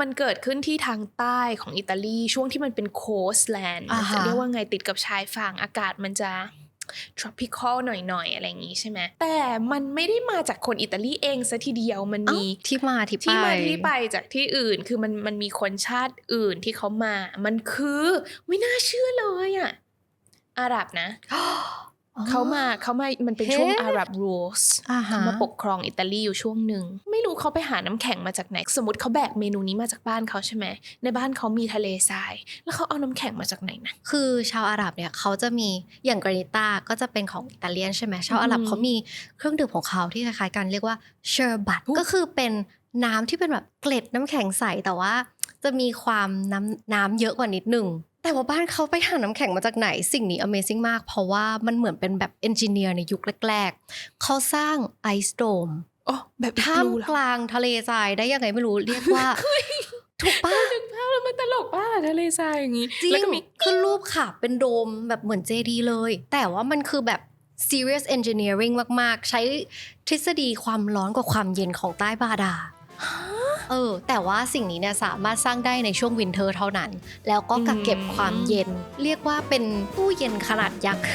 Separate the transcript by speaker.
Speaker 1: มันเกิดขึ้นที่ทางใต้ของอิตาลีช่วงที่มันเป็นโคสแลนด์
Speaker 2: อ่าฮะ
Speaker 1: จะเรียกว่าไงติดกับชายฝั่งอากาศมันจะ tropical หน่อยๆ อะไรอย่างงี้ใช่ไหม แต่มันไม่ได้มาจากคนอิตาลีเองซะทีเดียว มัน
Speaker 2: เอ้า
Speaker 1: มี
Speaker 2: ที่มาที่ไป
Speaker 1: ที่มาที่ไปจากที่อื่น คือมันมันมีคนชาติอื่นที่เขามา มันคือไม่น่าเชื่อเลยอะอาหรับนะ เขามาเขามามันเป็นช่วง
Speaker 2: เฮ้
Speaker 1: อาหรับรูส
Speaker 2: อ่าฮะ
Speaker 1: เขามาปกครองอิตาลีอยู่ช่วงหนึ่ง ไม่รู้เขาไปหาน้ำแข็งมาจากไหน สมมติเขาแบกเมนูนี้มาจากบ้านเขาใช่ไหม ในบ้านเขามีทะเลทราย แล้วเขาเอาน้ำแข็งมาจากไหนนะ
Speaker 2: คือชาวอาหรับเนี่ยเขาจะมีอย่างกรานิต้าก็จะเป็นของอิตาเลียนใช่ไหมชาวอาหรับ
Speaker 1: อืม
Speaker 2: เขามีเครื่องดื่มของเขาที่คล้ายๆกันเรียกว่าเชอร์บัต
Speaker 1: อุ๊ย
Speaker 2: ก็คือเป็นน้ำที่เป็นแบบเกล็ดน้ำแข็งใสแต่ว่าจะมีความน้ำน้ำเยอะกว่านิดหนึ่ง แต่ว่าบ้านเขาไปหาน้ำแข็งมาจากไหนสิ่งนี้ Amazing มาก เพราะว่ามันเหมือนเป็นแบบเอนจิเนียร์ในยุคแรก ๆ เขาสร้างไอซ์โดม
Speaker 1: อ๋อแบบอีก
Speaker 2: ท่าม
Speaker 1: รูเหรอก
Speaker 2: ลางทะเลทรายได้ยังไงไม่รู้เรียกว่าถูกปะ
Speaker 1: นึกภาพแล้วมันตลกป้าทะเลทรายอย่างงี้
Speaker 2: จริ
Speaker 1: แล้ว
Speaker 2: ง
Speaker 1: ก็มี
Speaker 2: คือรูปค่ะเป็นโดมแบบเหมือนเจดีเลย แต่ว่ามันคือแบบ serious engineering มาก ๆ ใช้ทฤษฎีความร้อนกว่าความเย็นของใต้บาดาล เออ แต่ว่าสิ่งนี้เนี่ยสามารถสร้างได้ในช่วงวินเทอร์เท่านั้น แล้วก็กักเก็บความเย็น เรียกว่าเป็นตู้เย็นขนาดยักษ์